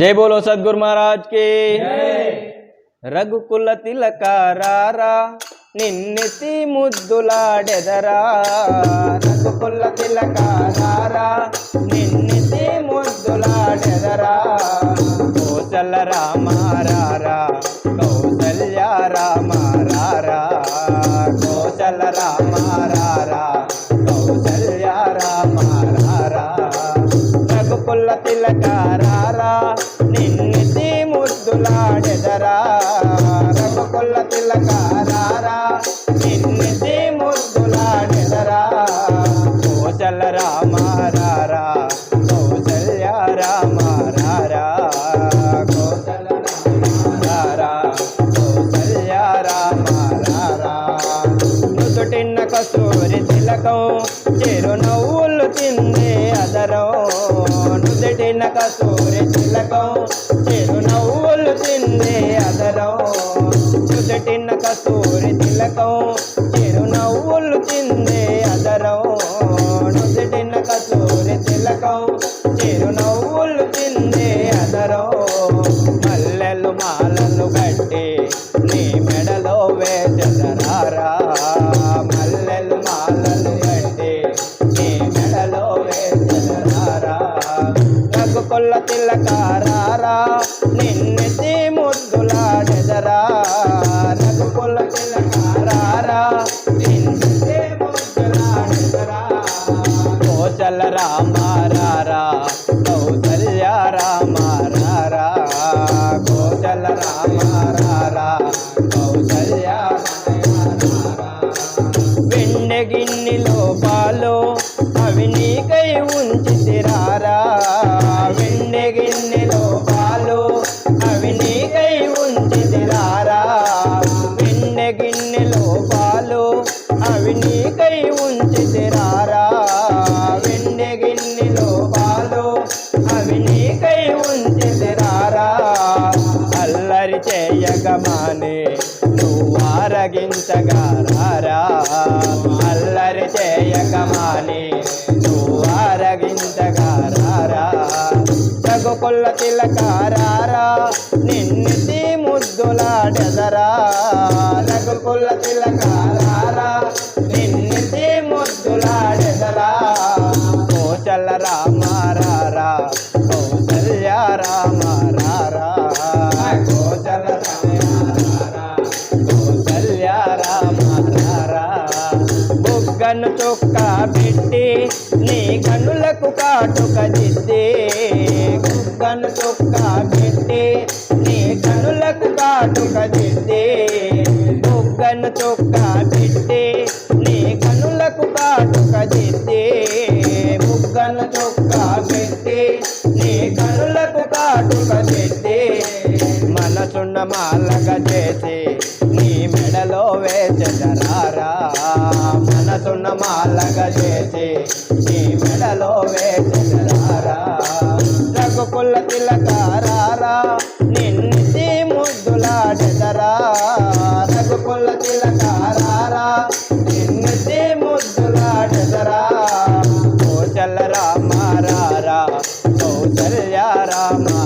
జై బోలో సద్గురు మహారాజ్కి. రఘుకుల తిలకారారా నిన్నెత్తి ముద్దులాడెదరా రఘుకుల తిలకారారా నిన్నెత్తి ముద్దులాడెదరా కోసల రామారారా కౌసల్య రామారారా. కోసల రామారారా కౌసల్య రామారారా. రఘుకుల తిలకారారా రఘుకుల తిలకారారా ముద్దులాడెదరా కోసల రామారారా కౌసల్య రామారారా. కోసల రామారారా కౌసల్య రామారారా. నుదుటిన్న కస్తూరి తిలకం చెరు తిందే అదరం. నుదుటిన కస్తూరి తిలకం చెరునవ్వులు తిందే అదరం. నుదుటిన తిలకం చెరు నవ్వులు తిందే అదరం. నుదుటిన కసూరి తిలకం చెరు నవ్వులు తిందే అదరం. మల్లెలు మాలలు కట్టి నీ మెడలో వేచదరారా. మల్లెలు మాలలు కట్టి నీ మెడలో వేచదరారా. రఘుకొల్ల తిలకారారా నిన్నెత్తి ముద్దులాడెదరా. తిలకారారా రామారా రామారారా? కౌసల్య రామారారా? కోచల రామారారా? కౌసల్య రామారారా? వెండె గిన్నెలో పాలు అవి నీకై ఉంచితిరారా? గిన్నెలో నీకై ఉంచితిరారా వెండె గిన్నెలో పాలు అవి నీకై ఉంచితిరారా అల్లరి చేయగమానే నువ్వు ఆరగించగారారా అల్లరి చేయగమానే నువ్వు ఆరగించగారారా రారా? రఘుకొల్ల తిలకారారా నిన్నెత్తి ముద్దులాడెదరా? రఘుకొల్ల తిలకారా పెట్టి నీ కనులకు కాటుక దిద్దే కుక్కను తొక్క పెట్టి నీ కనులకు కాటుక దిద్దే కుక్కను తొక్క పెట్టి నీ కనులకు కాటుక దిద్దే ముగ్గను తొక్క పెట్టి నీ కనులకు కాటుక దిద్దే. మనసున్న మాలగ చేసే మనసున్న మాలగ చేసి నీ మెడలో వేచదరారా రఘుకుల తిలకారారా నిన్నెత్తి ముద్దులాడెదరా. రఘుకుల తిలకారారా నిన్నెత్తి ముద్దులాడెదరా. కోచల రామారారా కౌసల్య రామారారా